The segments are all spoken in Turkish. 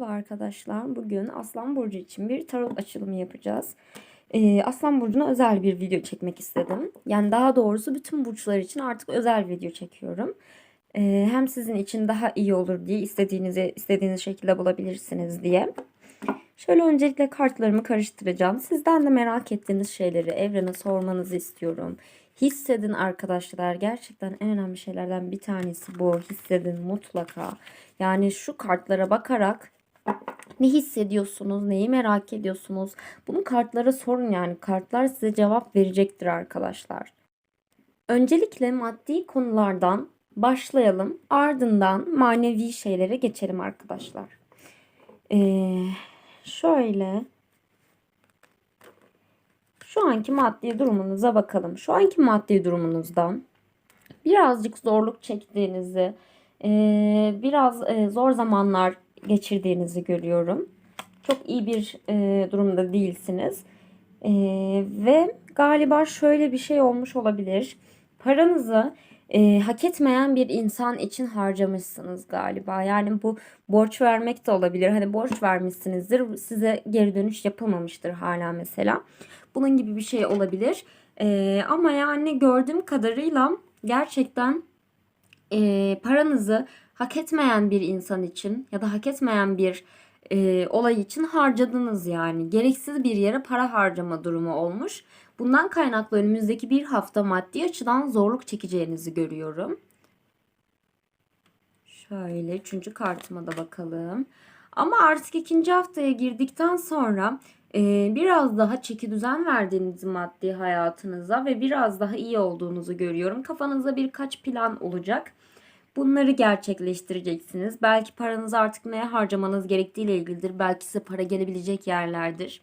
Merhaba arkadaşlar. Bugün Aslan Burcu için bir tarot açılımı yapacağız. Ee, Aslan Burcu'na özel bir video çekmek istedim. Yani daha doğrusu bütün burçlar için artık özel video çekiyorum. Ee, hem sizin için daha iyi olur diye istediğinizi istediğiniz şekilde bulabilirsiniz diye. Şöyle öncelikle kartlarımı karıştıracağım. Sizden de merak ettiğiniz şeyleri evrene sormanızı istiyorum. Hissedin arkadaşlar. Gerçekten en önemli şeylerden bir tanesi bu. Hissedin mutlaka. Yani şu kartlara bakarak ne hissediyorsunuz, neyi merak ediyorsunuz? Bunu kartlara sorun yani. Kartlar size cevap verecektir arkadaşlar. Öncelikle maddi konulardan başlayalım. Ardından manevi şeylere geçelim arkadaşlar. Ee, şöyle şu anki maddi durumunuza bakalım. Şu anki maddi durumunuzdan birazcık zorluk çektiğinizi, e, biraz e, zor zamanlar geçirdiğinizi görüyorum. Çok iyi bir e, durumda değilsiniz. E, ve galiba şöyle bir şey olmuş olabilir. Paranızı e, hak etmeyen bir insan için harcamışsınız galiba. Yani bu borç vermek de olabilir. Hani borç vermişsinizdir. Size geri dönüş yapılmamıştır hala mesela. Bunun gibi bir şey olabilir. E, ama yani gördüğüm kadarıyla gerçekten e, paranızı hak etmeyen bir insan için ya da hak etmeyen bir e, olay için harcadınız yani. Gereksiz bir yere para harcama durumu olmuş. Bundan kaynaklı önümüzdeki bir hafta maddi açıdan zorluk çekeceğinizi görüyorum. Şöyle üçüncü kartıma da bakalım. Ama artık ikinci haftaya girdikten sonra e, biraz daha çeki düzen verdiğinizi maddi hayatınıza ve biraz daha iyi olduğunuzu görüyorum. Kafanızda birkaç plan olacak. Bunları gerçekleştireceksiniz. Belki paranızı artık neye harcamanız gerektiğiyle ilgilidir. Belki size para gelebilecek yerlerdir.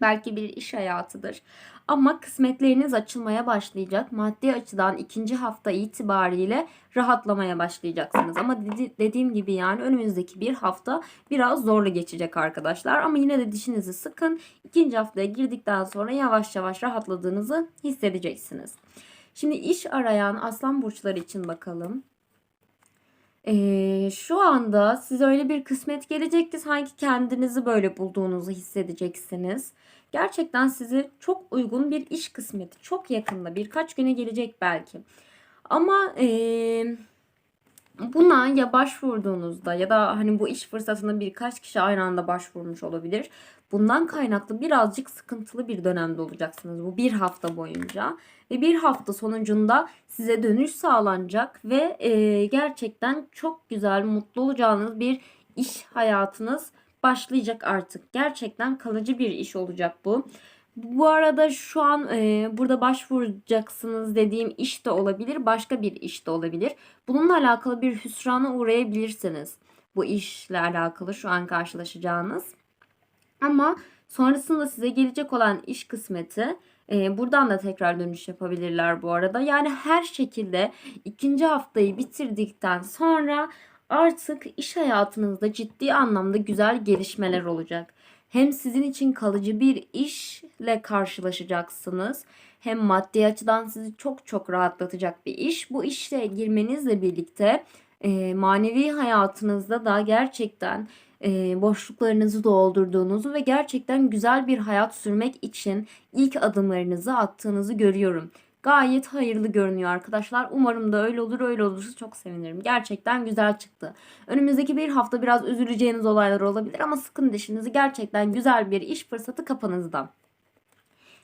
Belki bir iş hayatıdır. Ama kısmetleriniz açılmaya başlayacak. Maddi açıdan ikinci hafta itibariyle rahatlamaya başlayacaksınız. Ama dedi, dediğim gibi yani önümüzdeki bir hafta biraz zorlu geçecek arkadaşlar. Ama yine de dişinizi sıkın. İkinci haftaya girdikten sonra yavaş yavaş rahatladığınızı hissedeceksiniz. Şimdi iş arayan aslan burçları için bakalım. Ee, şu anda size öyle bir kısmet gelecekti sanki kendinizi böyle bulduğunuzu hissedeceksiniz. Gerçekten sizi çok uygun bir iş kısmeti çok yakında birkaç güne gelecek belki. Ama ee, buna ya başvurduğunuzda ya da hani bu iş fırsatına birkaç kişi aynı anda başvurmuş olabilir. Bundan kaynaklı birazcık sıkıntılı bir dönemde olacaksınız bu bir hafta boyunca. Ve bir hafta sonucunda size dönüş sağlanacak ve e, gerçekten çok güzel, mutlu olacağınız bir iş hayatınız başlayacak artık. Gerçekten kalıcı bir iş olacak bu. Bu arada şu an e, burada başvuracaksınız dediğim iş de olabilir, başka bir iş de olabilir. Bununla alakalı bir hüsrana uğrayabilirsiniz. Bu işle alakalı şu an karşılaşacağınız. Ama sonrasında size gelecek olan iş kısmeti e, buradan da tekrar dönüş yapabilirler bu arada. Yani her şekilde ikinci haftayı bitirdikten sonra artık iş hayatınızda ciddi anlamda güzel gelişmeler olacak. Hem sizin için kalıcı bir işle karşılaşacaksınız. Hem maddi açıdan sizi çok çok rahatlatacak bir iş. Bu işe girmenizle birlikte e, manevi hayatınızda da gerçekten e, boşluklarınızı doldurduğunuzu ve gerçekten güzel bir hayat sürmek için ilk adımlarınızı attığınızı görüyorum. Gayet hayırlı görünüyor arkadaşlar. Umarım da öyle olur. Öyle olursa çok sevinirim. Gerçekten güzel çıktı. Önümüzdeki bir hafta biraz üzüleceğiniz olaylar olabilir ama sıkın dişinizi. Gerçekten güzel bir iş fırsatı kapınızda.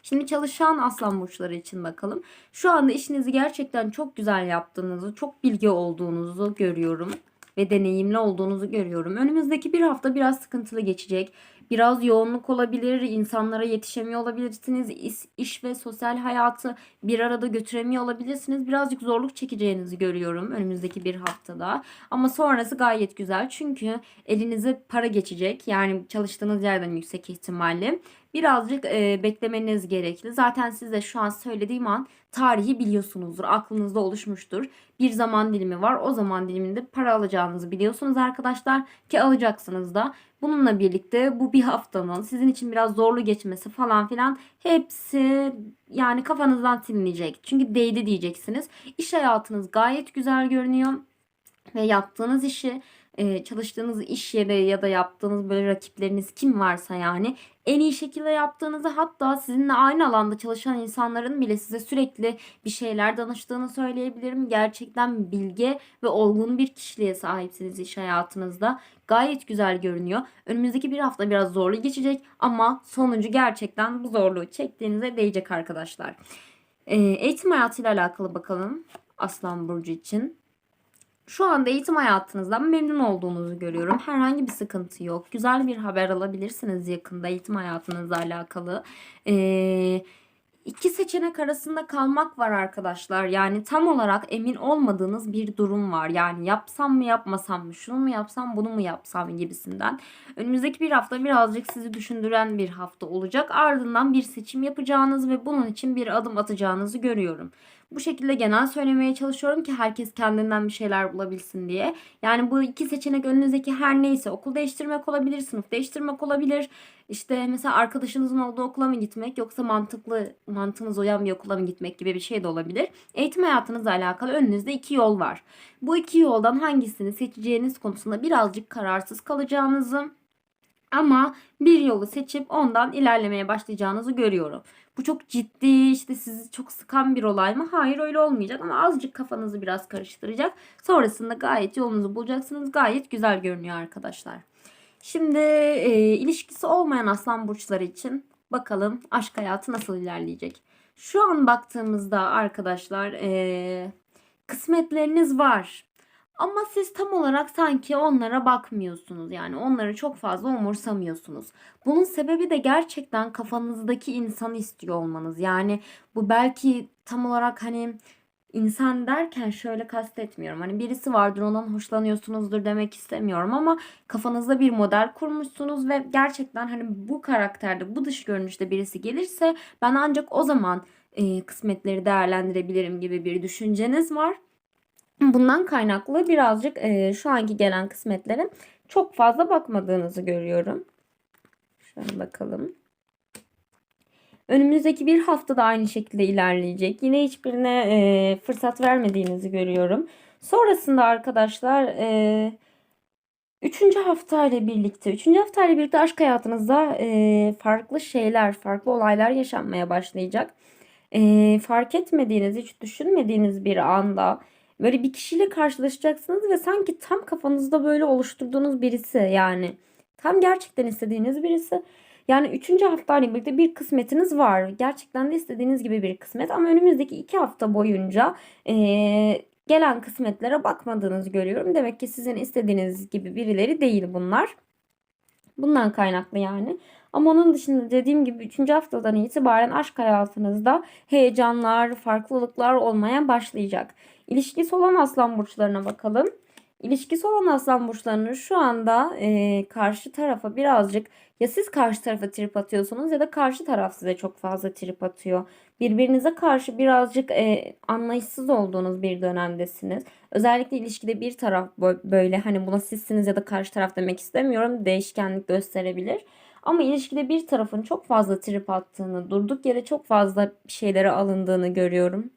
Şimdi çalışan aslan burçları için bakalım. Şu anda işinizi gerçekten çok güzel yaptığınızı, çok bilgi olduğunuzu görüyorum ve deneyimli olduğunuzu görüyorum. Önümüzdeki bir hafta biraz sıkıntılı geçecek. Biraz yoğunluk olabilir, insanlara yetişemiyor olabilirsiniz, iş, iş ve sosyal hayatı bir arada götüremiyor olabilirsiniz. Birazcık zorluk çekeceğinizi görüyorum önümüzdeki bir haftada. Ama sonrası gayet güzel çünkü elinize para geçecek. Yani çalıştığınız yerden yüksek ihtimalle. Birazcık e, beklemeniz gerekli. Zaten size şu an söylediğim an tarihi biliyorsunuzdur. Aklınızda oluşmuştur. Bir zaman dilimi var. O zaman diliminde para alacağınızı biliyorsunuz arkadaşlar. Ki alacaksınız da. Bununla birlikte bu bir haftanın sizin için biraz zorlu geçmesi falan filan hepsi yani kafanızdan silinecek. Çünkü değdi diyeceksiniz. İş hayatınız gayet güzel görünüyor ve yaptığınız işi e, çalıştığınız iş yeri ya da yaptığınız böyle rakipleriniz kim varsa yani en iyi şekilde yaptığınızı hatta sizinle aynı alanda çalışan insanların bile size sürekli bir şeyler danıştığını söyleyebilirim. Gerçekten bilge ve olgun bir kişiliğe sahipsiniz iş hayatınızda. Gayet güzel görünüyor. Önümüzdeki bir hafta biraz zorlu geçecek ama sonucu gerçekten bu zorluğu çektiğinize değecek arkadaşlar. Ee, eğitim hayatıyla alakalı bakalım Aslan Burcu için. Şu anda eğitim hayatınızdan memnun olduğunuzu görüyorum. Herhangi bir sıkıntı yok. Güzel bir haber alabilirsiniz yakında eğitim hayatınızla alakalı. Ee, iki seçenek arasında kalmak var arkadaşlar. Yani tam olarak emin olmadığınız bir durum var. Yani yapsam mı yapmasam mı, şunu mu yapsam bunu mu yapsam gibisinden. Önümüzdeki bir hafta birazcık sizi düşündüren bir hafta olacak. Ardından bir seçim yapacağınız ve bunun için bir adım atacağınızı görüyorum. Bu şekilde genel söylemeye çalışıyorum ki herkes kendinden bir şeyler bulabilsin diye. Yani bu iki seçenek önünüzdeki her neyse okul değiştirmek olabilir, sınıf değiştirmek olabilir. İşte mesela arkadaşınızın olduğu okula mı gitmek yoksa mantıklı mantığınız uyan bir okula mı gitmek gibi bir şey de olabilir. Eğitim hayatınızla alakalı önünüzde iki yol var. Bu iki yoldan hangisini seçeceğiniz konusunda birazcık kararsız kalacağınızı ama bir yolu seçip ondan ilerlemeye başlayacağınızı görüyorum. Bu çok ciddi işte sizi çok sıkan bir olay mı? Hayır öyle olmayacak ama azıcık kafanızı biraz karıştıracak. Sonrasında gayet yolunuzu bulacaksınız. Gayet güzel görünüyor arkadaşlar. Şimdi e, ilişkisi olmayan aslan burçları için bakalım aşk hayatı nasıl ilerleyecek. Şu an baktığımızda arkadaşlar e, kısmetleriniz var. Ama siz tam olarak sanki onlara bakmıyorsunuz. Yani onları çok fazla umursamıyorsunuz. Bunun sebebi de gerçekten kafanızdaki insanı istiyor olmanız. Yani bu belki tam olarak hani insan derken şöyle kastetmiyorum. Hani birisi vardır ondan hoşlanıyorsunuzdur demek istemiyorum ama kafanızda bir model kurmuşsunuz ve gerçekten hani bu karakterde, bu dış görünüşte birisi gelirse ben ancak o zaman e, kısmetleri değerlendirebilirim gibi bir düşünceniz var. Bundan kaynaklı birazcık e, şu anki gelen kısmetlerin çok fazla bakmadığınızı görüyorum. Şöyle bakalım. Önümüzdeki bir hafta da aynı şekilde ilerleyecek. Yine hiçbirine e, fırsat vermediğinizi görüyorum. Sonrasında arkadaşlar e, üçüncü hafta ile birlikte, üçüncü hafta ile birlikte aşk hayatınızda e, farklı şeyler, farklı olaylar yaşanmaya başlayacak. E, fark etmediğiniz, hiç düşünmediğiniz bir anda Böyle bir kişiyle karşılaşacaksınız ve sanki tam kafanızda böyle oluşturduğunuz birisi yani. Tam gerçekten istediğiniz birisi. Yani üçüncü haftayla birlikte bir kısmetiniz var. Gerçekten de istediğiniz gibi bir kısmet. Ama önümüzdeki iki hafta boyunca e, gelen kısmetlere bakmadığınızı görüyorum. Demek ki sizin istediğiniz gibi birileri değil bunlar. Bundan kaynaklı yani. Ama onun dışında dediğim gibi 3. haftadan itibaren aşk hayatınızda heyecanlar, farklılıklar olmaya başlayacak. İlişkisi olan aslan burçlarına bakalım. İlişkisi olan aslan burçlarının şu anda e, karşı tarafa birazcık ya siz karşı tarafa trip atıyorsunuz ya da karşı taraf size çok fazla trip atıyor. Birbirinize karşı birazcık e, anlayışsız olduğunuz bir dönemdesiniz. Özellikle ilişkide bir taraf böyle hani buna sizsiniz ya da karşı taraf demek istemiyorum. Değişkenlik gösterebilir. Ama ilişkide bir tarafın çok fazla trip attığını, durduk yere çok fazla şeylere alındığını görüyorum.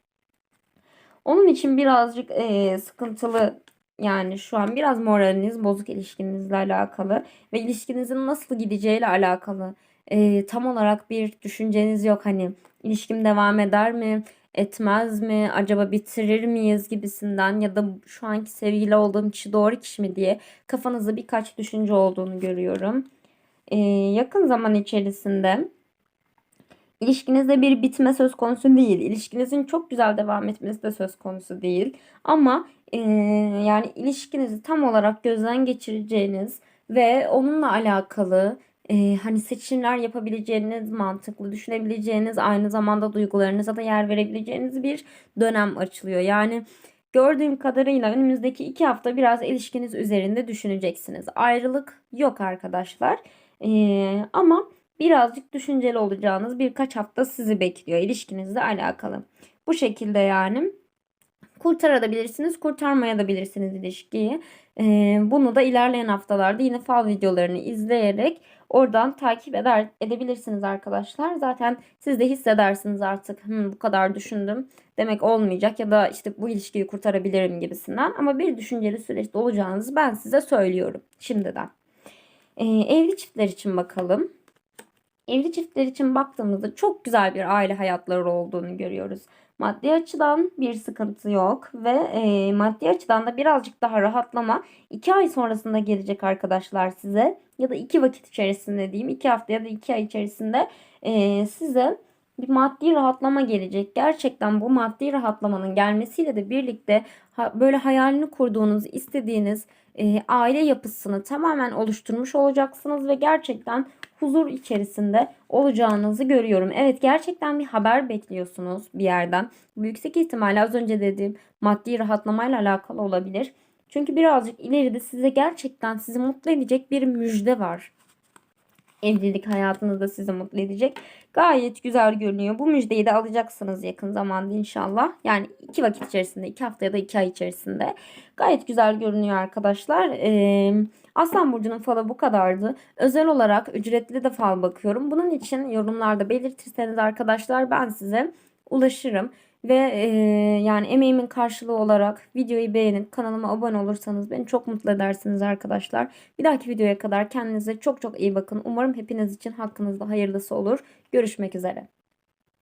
Onun için birazcık e, sıkıntılı yani şu an biraz moraliniz bozuk ilişkinizle alakalı ve ilişkinizin nasıl gideceğiyle alakalı e, tam olarak bir düşünceniz yok. Hani ilişkim devam eder mi? etmez mi? Acaba bitirir miyiz gibisinden ya da şu anki sevgili olduğum kişi doğru kişi mi diye kafanızda birkaç düşünce olduğunu görüyorum. Ee, yakın zaman içerisinde İlişkinizde bir bitme söz konusu değil. İlişkinizin çok güzel devam etmesi de söz konusu değil. Ama e, yani ilişkinizi tam olarak gözden geçireceğiniz ve onunla alakalı e, hani seçimler yapabileceğiniz, mantıklı düşünebileceğiniz, aynı zamanda duygularınıza da yer verebileceğiniz bir dönem açılıyor. Yani gördüğüm kadarıyla önümüzdeki iki hafta biraz ilişkiniz üzerinde düşüneceksiniz. Ayrılık yok arkadaşlar. E, ama birazcık düşünceli olacağınız birkaç hafta sizi bekliyor ilişkinizle alakalı. Bu şekilde yani kurtarabilirsiniz, kurtarmayabilirsiniz ilişkiyi. Ee, bunu da ilerleyen haftalarda yine fal videolarını izleyerek oradan takip eder edebilirsiniz arkadaşlar. Zaten siz de hissedersiniz artık "Hmm, bu kadar düşündüm demek olmayacak ya da işte bu ilişkiyi kurtarabilirim gibisinden. Ama bir düşünceli süreçte olacağınızı ben size söylüyorum şimdiden. Ee, evli çiftler için bakalım. Evli çiftler için baktığımızda çok güzel bir aile hayatları olduğunu görüyoruz. Maddi açıdan bir sıkıntı yok ve e, maddi açıdan da birazcık daha rahatlama 2 ay sonrasında gelecek arkadaşlar size ya da 2 vakit içerisinde diyeyim 2 hafta ya da 2 ay içerisinde e, size bir maddi rahatlama gelecek. Gerçekten bu maddi rahatlamanın gelmesiyle de birlikte böyle hayalini kurduğunuz, istediğiniz e, aile yapısını tamamen oluşturmuş olacaksınız ve gerçekten huzur içerisinde olacağınızı görüyorum. Evet gerçekten bir haber bekliyorsunuz bir yerden. Bu yüksek ihtimalle az önce dediğim maddi rahatlamayla alakalı olabilir. Çünkü birazcık ileride size gerçekten sizi mutlu edecek bir müjde var. Evlilik hayatınızda sizi mutlu edecek. Gayet güzel görünüyor. Bu müjdeyi de alacaksınız yakın zamanda inşallah. Yani iki vakit içerisinde, iki hafta ya da iki ay içerisinde. Gayet güzel görünüyor arkadaşlar. Ee, Aslan Burcu'nun falı bu kadardı. Özel olarak ücretli de fal bakıyorum. Bunun için yorumlarda belirtirseniz arkadaşlar ben size ulaşırım. Ve e, yani emeğimin karşılığı olarak videoyu beğenip kanalıma abone olursanız beni çok mutlu edersiniz arkadaşlar. Bir dahaki videoya kadar kendinize çok çok iyi bakın. Umarım hepiniz için hakkınızda hayırlısı olur. Görüşmek üzere.